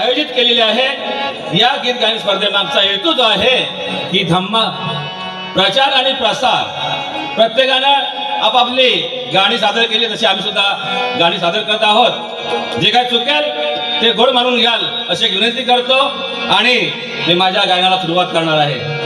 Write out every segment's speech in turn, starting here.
आयोजित केलेली आहे. या गीत गायन स्पर्धेमागचा हेतू जो आहे की धम्मा प्रचार आणि प्रसार. प्रत्येकानं आपापली गाणी सादर केली तशी आम्ही सुद्धा गाणी सादर करत आहोत. जे काय चुकेल ते गोड मारून घ्याल अशी विनंती करतो. आणि मी माझ्या गायनाला सुरुवात करणार आहे.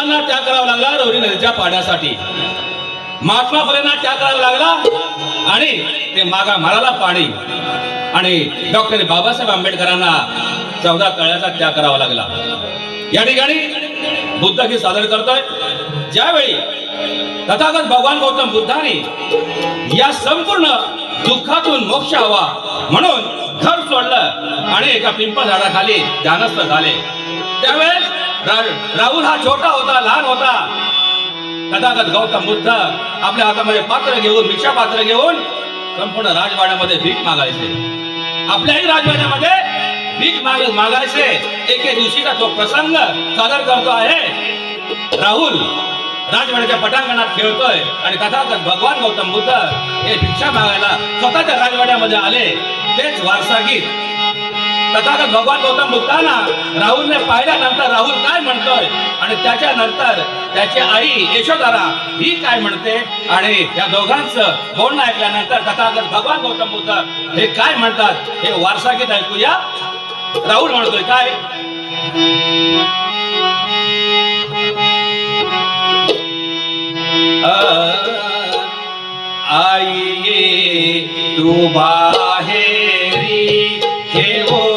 बुद्धांना त्याग करावा लागला रवरी नदीच्या पाण्यासाठी. महात्मा फुलेंना त्याग करावा लागला आणि ते मागा माराला पाणी. आणि डॉक्टर बाबासाहेब आंबेडकरांना चौदा तळ्याचा त्याग करावा लागला. या ठिकाणी बुद्ध हे सादर करतोय. ज्यावेळी तथागत भगवान गौतम बुद्धाने या संपूर्ण दुःखातून मोक्ष हवा म्हणून घर सोडलं आणि एका पिंपळ झाडाखाली ध्यानस्थ झाले. त्यावेळेस राहुल हा छोटा होता लहान होता. तथागत गौतम बुद्ध आपल्या हातामध्ये पात्र घेऊन भिक्षा पात्र घेऊन संपूर्ण राजवाड्यामध्ये भीक मागायचे. आपल्याही राजवाड्यामध्ये भीक माग मागायचे. एके दिवशीचा तो प्रसंग सादर करतो आहे. राहुल राजवाड्याच्या पटांगणात खेळतोय आणि तथागत भगवान गौतम बुद्ध हे भिक्षा मागायला स्वतःच्या राजवाड्यामध्ये आले. तेच वारसागीत तथागत भगवान गौतम बुद्धांना राहुलने पाहिल्यानंतर राहुल काय म्हणतोय? आणि त्याच्यानंतर त्याची आई यशोधारा ही काय म्हणते? आणि या दोघांचं बोलणं ऐकल्यानंतर तथागत भगवान गौतम बुद्ध हे काय म्हणतात? हे वारसागीत ऐकूया. राहुल म्हणतोय काय? आईये तू बाहेरी घेऊन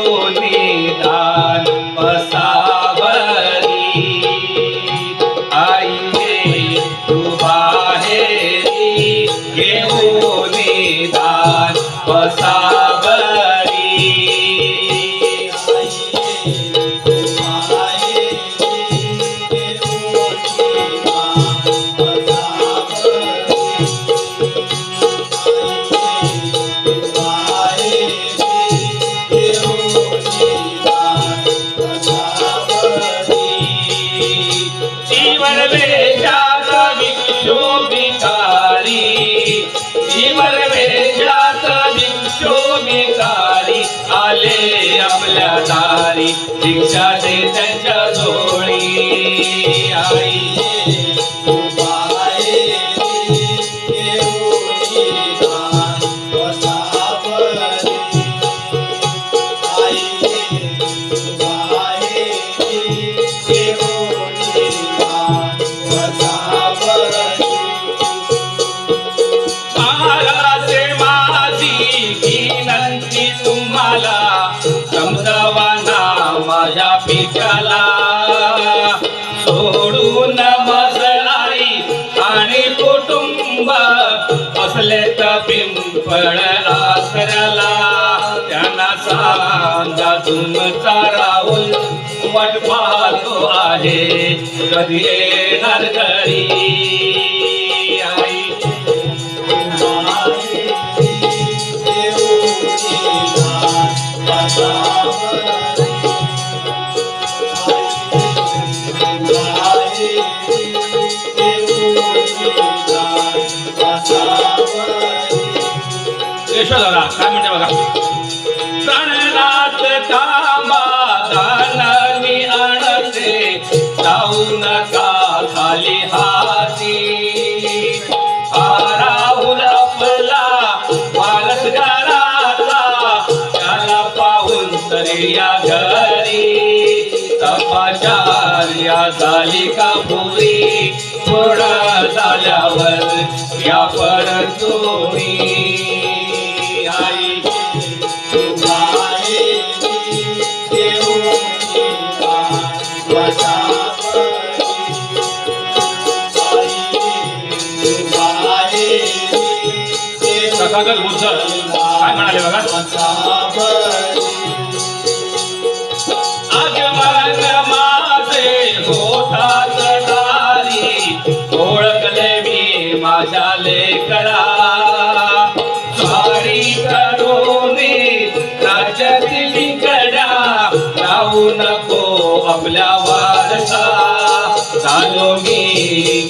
तर पिंपळ आसऱ्याला त्यांना सांगा तुमचा राहुल वाट पाहतो आहे. कधी येणार घरी? Thank you. यशोधरा काय म्हणते बघा? प्राणनाथ कामा मी आणते जाऊ नका खाली हाती. हा राहुल आपला वारस त्याला पाहून तरी या घरी. तपाचार्या झाली का? जाऊ नको आपल्या वारसा. झालो मी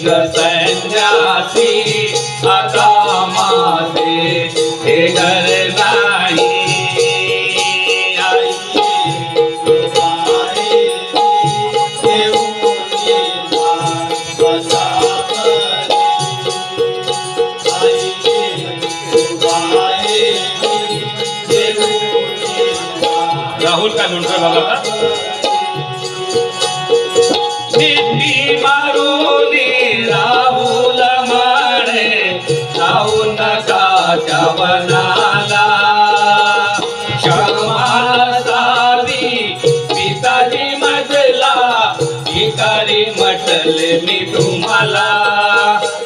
मी तुम्हाला.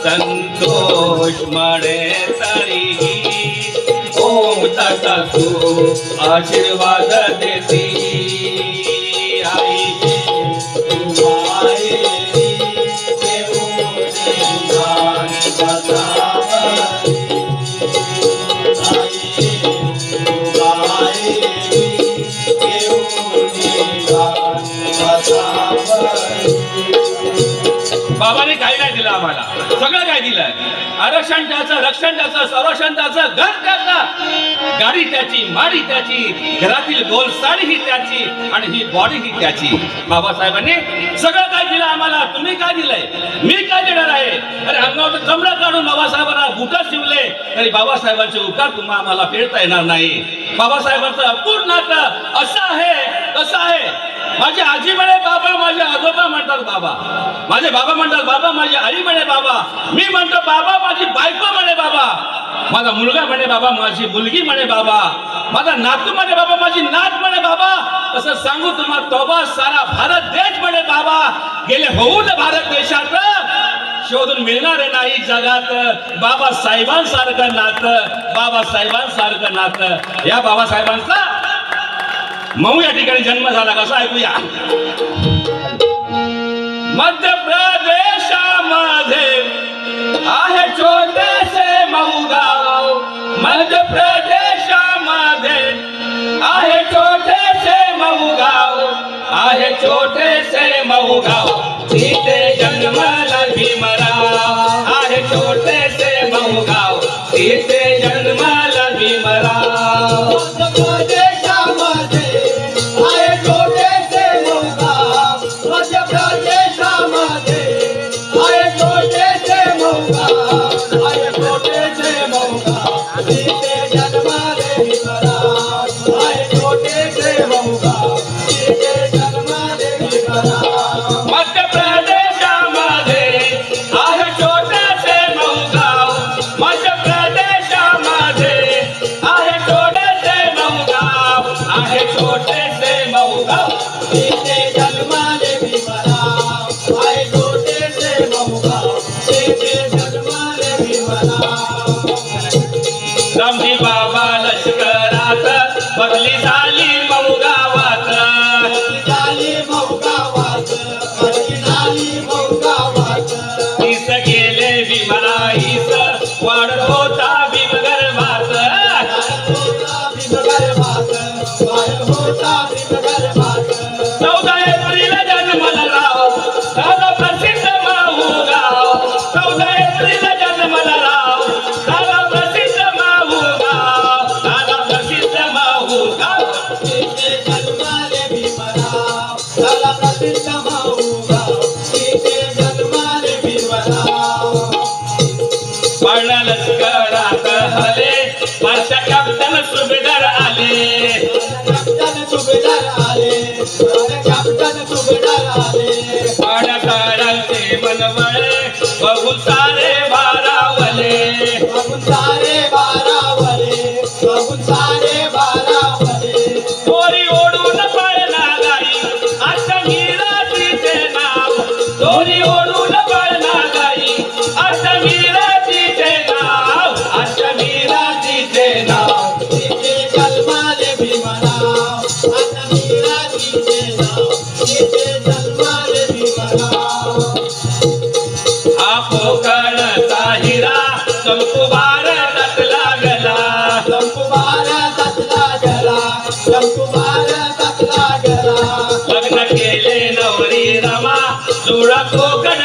संतोष म्हणे तरीही ओम तू आशीर्वाद देते. बाबाने काही नाही दिलं आम्हाला? सगळं काय दिलं आरक्षण त्याचं रक्षण त्याचं संरक्षण त्याचं घर त्याचं. गाडी त्याची माडी त्याची घरातील गोल साडी ही त्याची आणि ही बॉडी ही त्याची. बाबासाहेबांनी सगळं आम्हाला तुम्ही काय दिलंय? मी काय देणार आहे? अरे अंगावर कमरा काढून बाबासाहेबांना गुटा शिवले. तरी बाबासाहेबांचे उपकार तुम्हाला आम्हाला फेडता येणार नाही. बाबासाहेबांचं अपूर्ण नातं असं आहे कसं आहे. माझे आजी म्हणे बाबा माझे आजोबा म्हणतात बाबा. माझे बाबा म्हणतात बाबा माझी आई म्हणे बाबा. मी म्हणतो बाबा माझी बायको म्हणे बाबा. माझा मुलगा म्हणे बाबा माझी मुलगी म्हणे बाबा माझा नातू म्हणे बाबा माझी नात म्हणे बाबा. तसं सांगू तुम्हाला तोबा सारा भारत देश म्हणे बाबा. गेले होऊन भारत देशात. शोधून मिळणार नाही जगात. बाबा साहेबांसारखं नात नातं साहेबांसारखं नातं. या बाबासाहेबांचा मऊ या ठिकाणी जन्म झाला कसा ऐकूया. मध्य प्रदेशामध्ये आहे छोटे मध्य प्रदेशामध्ये आहे छोटेसे मऊ गाव आहे छोटेसे मऊ गाव तिथे जन्मला भीमराव आहे छोटेसे मऊ गाव तिथे जन्मला भीमराव Bolsa. शंभू भारतातला गेला लग्न केले नवरी रमा. जुळा Konkan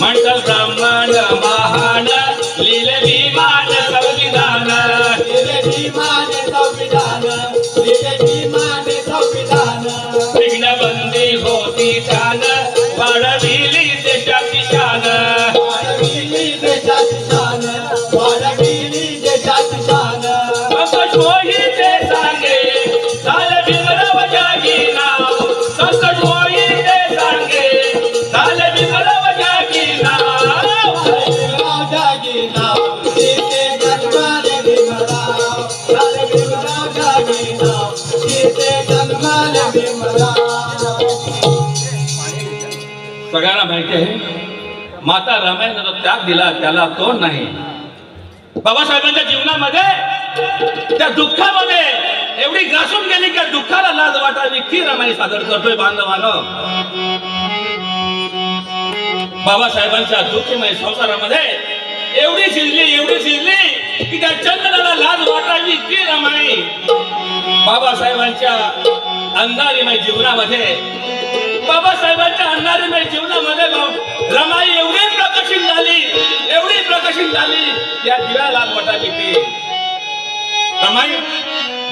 Mandal Brahma. सगळ्यांना माहिती आहे माता रामायण त्याग दिला त्याला तो नाही. बाबासाहेबांच्या जीवनामध्ये त्या दुःखामध्ये एवढी घासून गेली की दुःखाला लाज वाटावी. की रामायण सादर करतोय बांधवान? बाबासाहेबांच्या दुःखीमय संसारामध्ये एवढी शिजली एवढी शिजली की त्या चंद्राला लाज वाटावी की रामाई बाबासाहेबांच्या अंधारीमय जीवनामध्ये बाबासाहेबांच्या अन्नारीमय जीवनामध्ये रमाई एवढी प्रकाशित झाली एवढी प्रकाशित झाली या दिव्याला मोठा किती. रमाई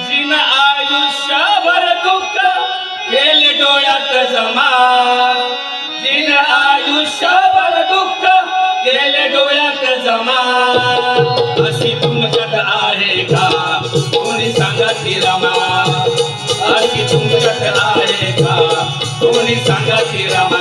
जिन आयुष्यभर दुःख केले डोळ्यात जमा. जिन आयुष्यभर दुःख केले डोळ्यात जमा. अशी तुमच्यात आहे का? कोणी सांगा ती रमा. 山歌起，浪漫。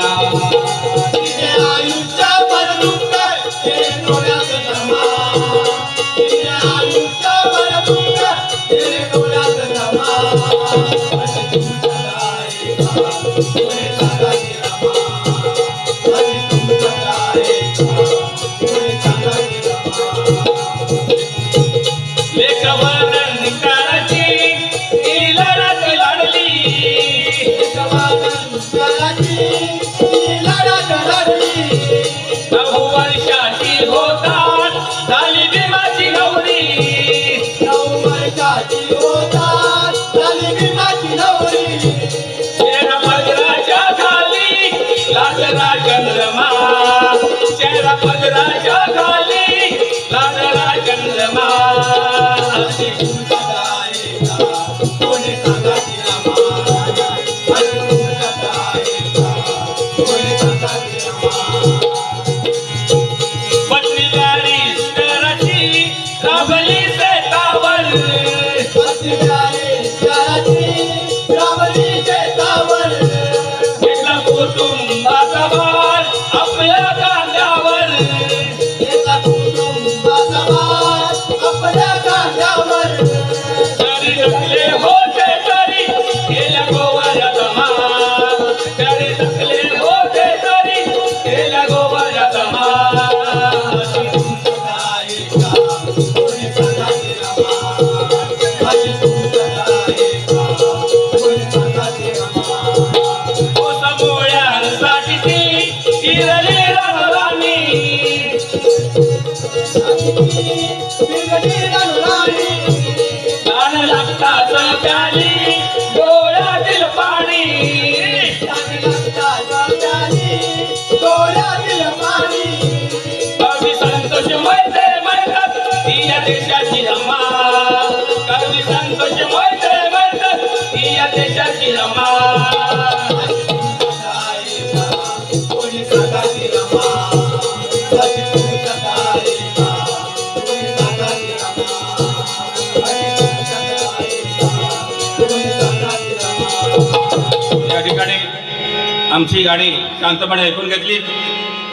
आमची गाणी शांतपणे ऐकून घेतली.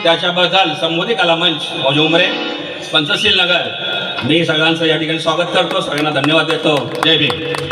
त्याच्याबद्दल संबोधी कला मंच उमरे पंचशील नगर. मी सगळ्यांचं या ठिकाणी स्वागत करतो. सगळ्यांना धन्यवाद देतो. जय भीम.